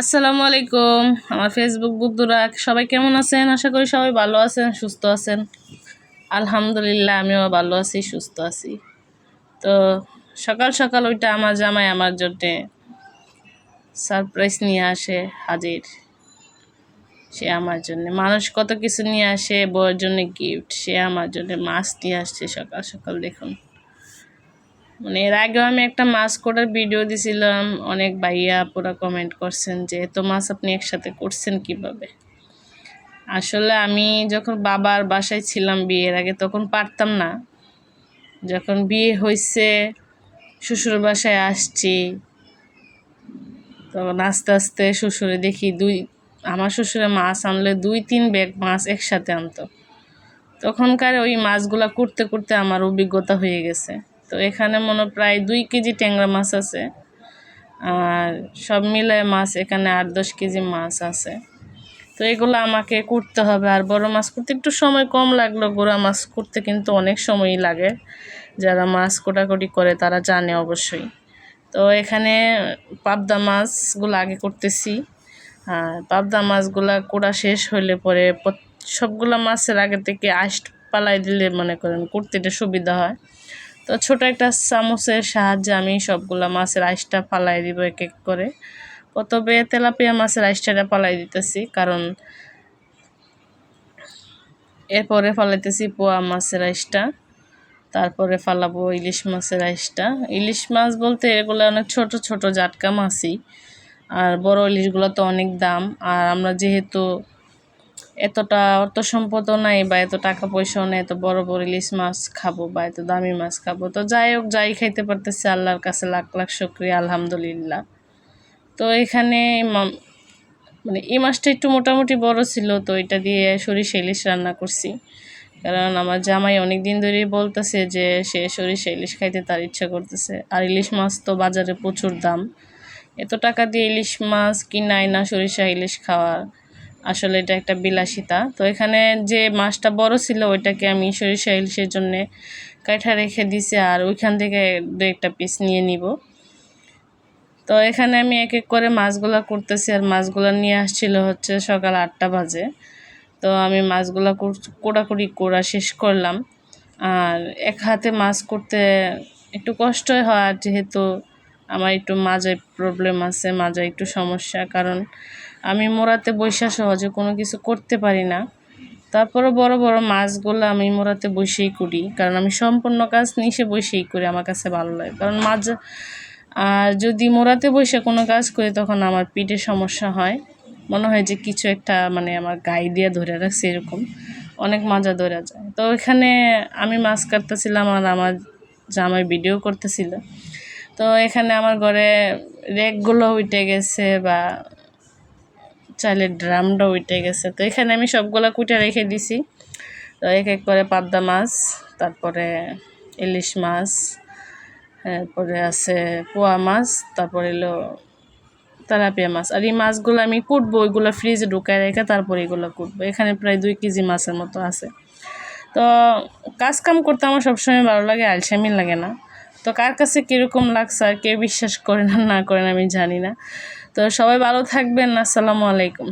আসসালামু আলাইকুম, আমার ফেসবুক বন্ধুরা, সবাই কেমন আছেন? আশা করি সবাই ভালো আছেন, সুস্থ আছেন। আলহামদুলিল্লাহ, আমিও ভালো আছি, সুস্থ আছি। তো সকাল সকাল ওইটা আমার জামাই আমার জন্যে সারপ্রাইজ নিয়ে আসে, হাজির। সে আমার জন্য। মানুষ কত কিছু নিয়ে আসে, বউয়ের জন্য গিফট সে আমার জন্য মাছ নিয়ে আসছে সকাল সকাল দেখুন। মানে এর আগেও আমি একটা মাছ কোটার ভিডিও দিছিলাম। অনেক ভাইয়া পুরো কমেন্ট করছেন যে, এত মাছ আপনি একসাথে করছেন কীভাবে? আসলে আমি যখন বাবার বাসায় ছিলাম বিয়ের আগে, তখন পারতাম না। যখন বিয়ে হয়েছে শ্বশুর বাসায় আসছি, তখন আস্তে আস্তে শ্বশুরে দেখি দুই, আমার শ্বশুরে মাছ আনলে দুই, তিন ব্যাগ মাছ একসাথে আনতো। তখনকার ওই মাছগুলা করতে করতে আমার অভিজ্ঞতা হয়ে গেছে। তো এখানে মনে প্রায় দুই কেজি ট্যাংরা মাছ আছে। আর সব মিলায় মাছ এখানে আট দশ কেজি মাছ আছে। তো এগুলো আমাকে করতে হবে। আর বড় মাছ করতে একটু সময় কম লাগল। গোড়া মাছ করতে কিন্তু অনেক সময়ই লাগে। যারা মাছ কোটাকুটি করে তারা জানে অবশ্যই। তো এখানে পাবদা মাছগুলো আগে করতেছি আর পাবদা মাছগুলা কোড়া শেষ হলে পরে সবগুলো মাছের আগে থেকে আইস পালাই দিলে মনে করেন করতে এটা সুবিধা হয়। তো ছোট একটা চামচের সাহায্যে আমি সবগুলা মাছের আইসটা ফালাই দিব এক এক করে। প্রথমে তেলাপিয়া মাছের আইসটা ফালাই দিতেছি, কারণ এরপরে ফালাইতেছি পোয়া মাছের আইসটা, তারপরে ফালাবো ইলিশ মাছের আইসটা। ইলিশ মাছ বলতে এগুলো অনেক ছোট ছোট জাটকা মাছই, আর বড় ইলিশগুলো তো অনেক দাম, আর আমরা যেহেতু এতটা অর্থ সম্পদও নাই বা এত টাকা পয়সাও নেই, এত বড় বড় ইলিশ মাছ খাব বা এত দামি মাছ খাব। তো যাই হোক, যাই খাইতে পারতেছে, আল্লাহর কাছে লাখ লাখ শুক্রিয়া, আলহামদুলিল্লাহ। তো এখানে মানে এই মাছটা একটু মোটামুটি বড় ছিল, তো এটা দিয়ে সরিষা ইলিশ রান্না করছি। কারণ আমার জামাই অনেক দিন ধরেই বলতেছে যে সে সরিষা ইলিশ খাইতে তার ইচ্ছা করতেছে। আর ইলিশ মাছ তো বাজারে প্রচুর দাম। এত টাকা দিয়ে ইলিশ মাছ কিনাই না সরিষা ইলিশ খাওয়ার? আসলে এটা একটা বিলাসিতা। তো এখানে যে মাছটা বড় ছিল, ওইটাকে আমি সরিষা, ইলিশের জন্যে কাঠা রেখে দিছি আর ওইখান থেকে দু একটা পিস নিয়ে নিব। তো এখানে আমি এক এক করে মাছগুলো করতেছি আর মাছগুলো নিয়ে আসছিল হচ্ছে সকাল আটটা বাজে। তো আমি মাছগুলো কোড়াকুড়ি কোড়া শেষ করলাম। আর এক হাতে মাছ করতে একটু কষ্টই হয় যেহেতু আমার একটু মাজায় প্রবলেম আছে, মাজায় একটু সমস্যা, কারণ আমি মোড়াতে বৈশা সহজে কোনো কিছু করতে পারি না। তারপরে বড় বড় মাছগুলো আমি মোড়াতে বসেই করি, কারণ আমি সম্পূর্ণ কাজ নিশে বসেই করি, আমার কাছে ভালো লাগে। কারণ মাছ আর যদি মোড়াতে বসে কোনো কাজ করি, তখন আমার পিঠে সমস্যা হয়। মনে হয় যে কিছু একটা মানে আমার গায়ে দিয়ে ধরে রাখছে এরকম, অনেক মাজা ধরে যায়। তো এখানে আমি মাছ কাটতেছিলাম আর আমার জামাই ভিডিও করতেছিল। তো এখানে আমার ঘরে রেকগুলো উঠে গেছে বা চাইলে ড্রামটা উঠে গেছে। তো এখানে আমি সবগুলো কুটে রেখে দিছি। তো এক এক করে পাবদা মাছ, তারপরে ইলিশ মাছ তারপরে আছে পোয়া মাছ, তারপরে এলো তেলাপিয়া মাছ। আর এই মাছগুলো আমি কুটবো, ওইগুলো ফ্রিজে ঢুকায় রেখে তারপরে এগুলো কুটবো। এখানে প্রায় দুই কেজি মাছের মতো আছে। তো কাজ কাম করতে আমার সবসময় ভালো লাগে, আলসামি লাগে না। তো কার কাছে কীরকম লাগছে আর কে বিশ্বাস করেন না করেন আমি জানি না। তো সবাই ভালো থাকবেন, আসসালামু আলাইকুম।